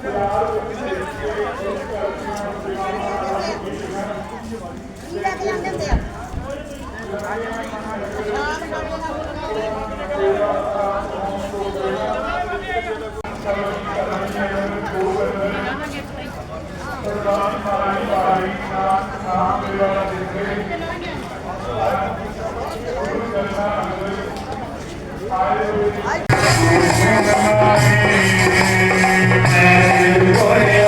ਕੀ Bitcoin.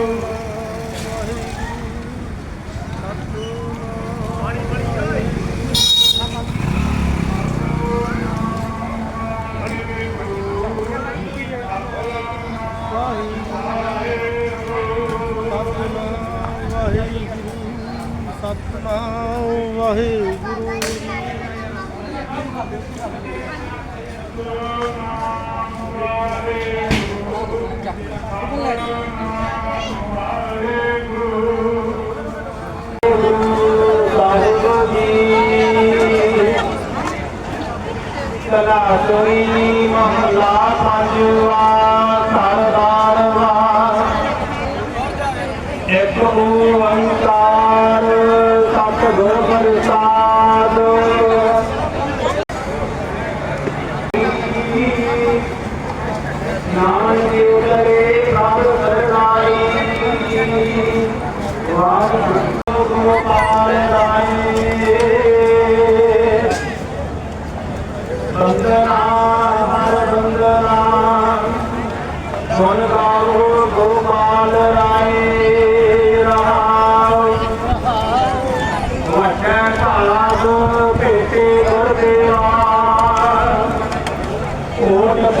Waheguru ਤਨਾ ਤੋਈ ਮਹਲਾ ਪੰਜਵਾ ਬੰਦਨਾ ਹਰ ਬੰਦਨਾ ਸੁਨ ਗਾਵੋ ਗੋਪਾਲ ਰਾਏ ਰਾਮ ਵਟੈ ਭਾਗ ਭੇਟੇ ਗੁਰ ਦੇਵਾ ਓਟ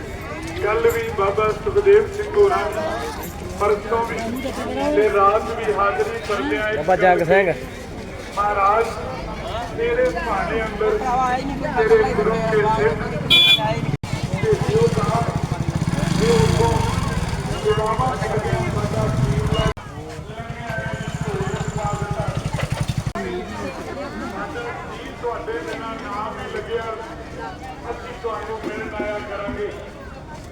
ਕੱਲ ਵੀ ਬਾਬਾ ਸੁਖਦੇਵ ਸਿੰਘ ਹੋਰਾਂ ਪਰਸੋਂ ਵੀ ਤੇ ਰਾਤ ਵੀ ਹਾਜ਼ਰੀ ਕਰਦਿਆਂ ਬਾਬਾ ਜਗ ਸਿੰਘ। ਮਹਾਰਾਜ ਤੇਰੇ ਭਾਣੇ ਅੰਦਰ ਤੇਰੇ ਗੁਰੂ ਕੇ ਸਿੱਖ ਤੇ ਜੋ ਕਹਾ ਜੋ ਕੋ ਜਵਾਬਾ